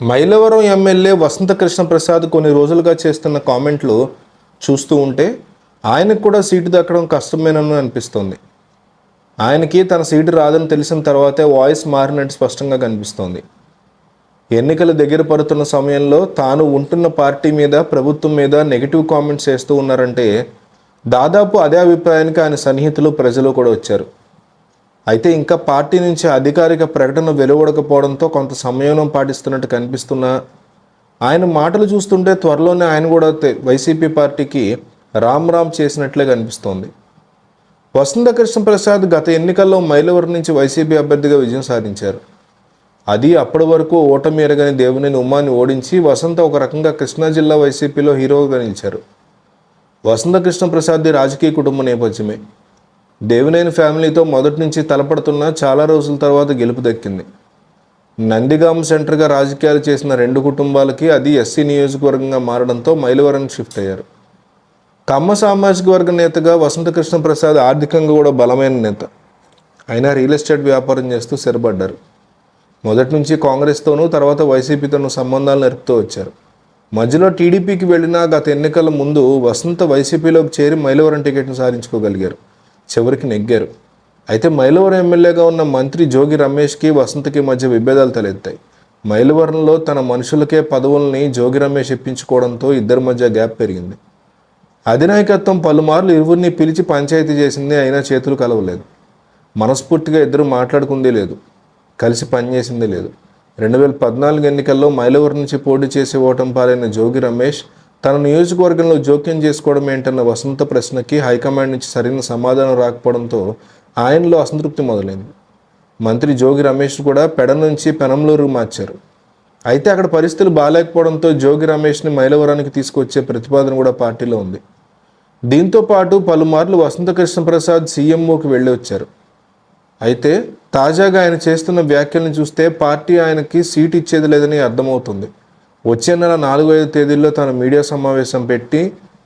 Mylavaram MLA Vasantha Krishna Prasad కొన్ని రోజులుగా చేస్తున్న కామెంట్లు చూస్తూ ఉంటే ఆయనకు కూడా సీటు దక్కడం కష్టమేనని అనిపిస్తుంది. ఆయనకి తన సీటు రాదని తెలిసిన తర్వాతే వాయిస్ మారినట్టు స్పష్టంగా కనిపిస్తోంది. ఎన్నికలు దగ్గర పడుతున్న సమయంలో తాను ఉంటున్న పార్టీ మీద ప్రభుత్వం మీద నెగిటివ్ కామెంట్స్ చేస్తూ ఉన్నారంటే దాదాపు అదే అభిప్రాయానికి ఆయన సన్నిహితులు ప్రజలు కూడా వచ్చారు. అయితే ఇంకా పార్టీ నుంచి అధికారిక ప్రకటన వెలువడకపోవడంతో కొంత సంయమనం పాటిస్తున్నట్టు కనిపిస్తున్నా ఆయన మాటలు చూస్తుంటే త్వరలోనే ఆయన కూడా వైసీపీ పార్టీకి రామ్ రామ్ చేసినట్లే కనిపిస్తోంది. వసంత కృష్ణ ప్రసాద్ గత ఎన్నికల్లో మైలవరం నుంచి వైసీపీ అభ్యర్థిగా విజయం సాధించారు. అది అప్పటి వరకు ఓటమి ఎరగని దేవుని ఉమ్మాని ఓడించి వసంత ఒక రకంగా కృష్ణా జిల్లా వైసీపీలో హీరోగా నిలిచారు. వసంత కృష్ణ ప్రసాద్ది రాజకీయ కుటుంబ నేపథ్యమే. దేవినేని ఫ్యామిలీతో మొదటి నుంచి తలపడుతున్న చాలా రోజుల తర్వాత గెలుపు దక్కింది. నందిగామ సెంటర్గా రాజకీయాలు చేసిన రెండు కుటుంబాలకి అది ఎస్సీ నియోజకవర్గంగా మారడంతో మైలవరం షిఫ్ట్ అయ్యారు. కమ్మ సామాజిక వర్గ నేతగా వసంతకృష్ణ ప్రసాద్ ఆర్థికంగా కూడా బలమైన నేత. అయినా రియల్ ఎస్టేట్ వ్యాపారం చేస్తూ స్థిరపడ్డారు. మొదటి నుంచి కాంగ్రెస్తోనూ తర్వాత వైసీపీతోనూ సంబంధాలు నెరుపుతూ వచ్చారు. మధ్యలో టీడీపీకి వెళ్ళినా గత ఎన్నికల ముందు వసంత వైసీపీలోకి చేరి మైలవరం టికెట్ను సాధించుకోగలిగారు. చివరికి నెగ్గారు. అయితే మైలవరం ఎమ్మెల్యేగా ఉన్న మంత్రి జోగి రమేష్కి వసంతకి మధ్య విభేదాలు తలెత్తాయి. మైలవరంలో తన మనుషులకే పదవుల్ని జోగి రమేష్ ఇప్పించుకోవడంతో ఇద్దరి మధ్య గ్యాప్ పెరిగింది. అధినాయకత్వం పలుమార్లు ఇరువురిని పిలిచి పంచాయతీ చేసింది అయినా చేతులు కలవలేదు. మనస్ఫూర్తిగా ఇద్దరు మాట్లాడుకుందే లేదు. కలిసి పనిచేసిందే లేదు. రెండు వేల పద్నాలుగు ఎన్నికల్లో మైలవరం నుంచి పోటీ చేసి ఓటం పాలైన జోగి రమేష్ తన నియోజకవర్గంలో జోక్యం చేసుకోవడం ఏంటన్న వసంత ప్రశ్నకి హైకమాండ్ నుంచి సరైన సమాధానం రాకపోవడంతో ఆయనలో అసంతృప్తి మొదలైంది. మంత్రి జోగి రమేష్ కూడా పెడ నుంచి పెనంలూరు మార్చారు. అయితే అక్కడ పరిస్థితులు బాగాలేకపోవడంతో జోగి రమేష్ని మైలవరానికి తీసుకొచ్చే ప్రతిపాదన కూడా పార్టీలో ఉంది. దీంతో పాటు పలుమార్లు వసంత కృష్ణప్రసాద్ సీఎంఓకి వెళ్ళి వచ్చారు. అయితే తాజాగా ఆయన చేస్తున్న వ్యాఖ్యలను చూస్తే పార్టీ ఆయనకి సీట్ ఇచ్చేది లేదని అర్థమవుతుంది. వచ్చే నెల నాలుగు ఐదు తేదీల్లో తన మీడియా సమావేశం పెట్టి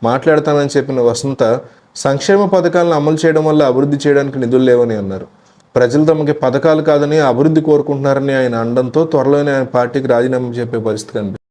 మాట్లాడతానని చెప్పిన వసంత సంక్షేమ పథకాలను అమలు చేయడం వల్ల అభివృద్ధి చేయడానికి నిధులు లేవని అన్నారు. ప్రజలు తమకి పథకాలు కాదని అభివృద్ధి కోరుకుంటున్నారని ఆయన అనడంతో త్వరలోనే ఆయన పార్టీకి రాజీనామా చెప్పే పరిస్థితి కనిపిస్తుంది